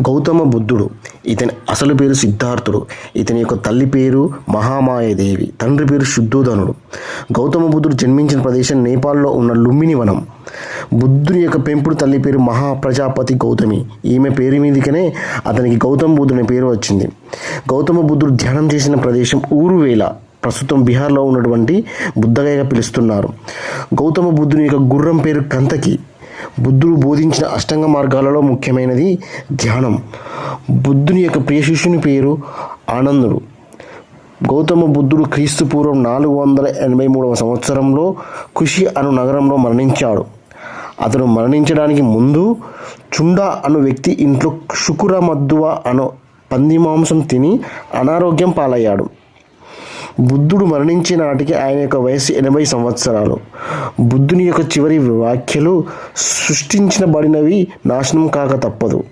గౌతమ బుద్ధుడు. ఇతని అసలు పేరు సిద్ధార్థుడు. ఇతని యొక్క తల్లి పేరు మహామాయదేవి. తండ్రి పేరు శుద్ధోధనుడు గౌతమ బుద్ధుడు జన్మించిన ప్రదేశం నేపాల్లో ఉన్న లుంబిని వనం. బుద్ధుని యొక్క పెంపుడు తల్లి పేరు మహాప్రజాపతి గౌతమి. ఈమె పేరు మీదకనే అతనికి గౌతమ బుద్ధుని పేరు వచ్చింది. గౌతమ బుద్ధుడు ధ్యానం చేసిన ప్రదేశం ఊరువేల. ప్రస్తుతం బీహార్లో ఉన్నటువంటి బుద్ధగయగా పిలుస్తున్నారు. గౌతమ బుద్ధుని యొక్క గుర్రం పేరు కంతకి. బుద్ధుడు బోధించిన అష్టాంగ మార్గాలలో ముఖ్యమైనది ధ్యానం. బుద్ధుని యొక్క ప్రియ శిష్యుని పేరు ఆనందుడు. గౌతమ బుద్ధుడు క్రీస్తు పూర్వం నాలుగు వందల ఎనభై మూడవ సంవత్సరంలో కుషి అను నగరంలో మరణించాడు. అతను మరణించడానికి ముందు చుండా అను వ్యక్తి ఇంట్లో శుకుర మద్దువ అను పంది మాంసం తిని అనారోగ్యం పాలయ్యాడు. బుద్ధుడు మరణించిన నాటికి ఆయన యొక్క వయసు ఎనభై సంవత్సరాలు. బుద్ధుని యొక్క చివరి వ్యాఖ్యలు సృష్టించబడినవి నాశనం కాక తప్పదు.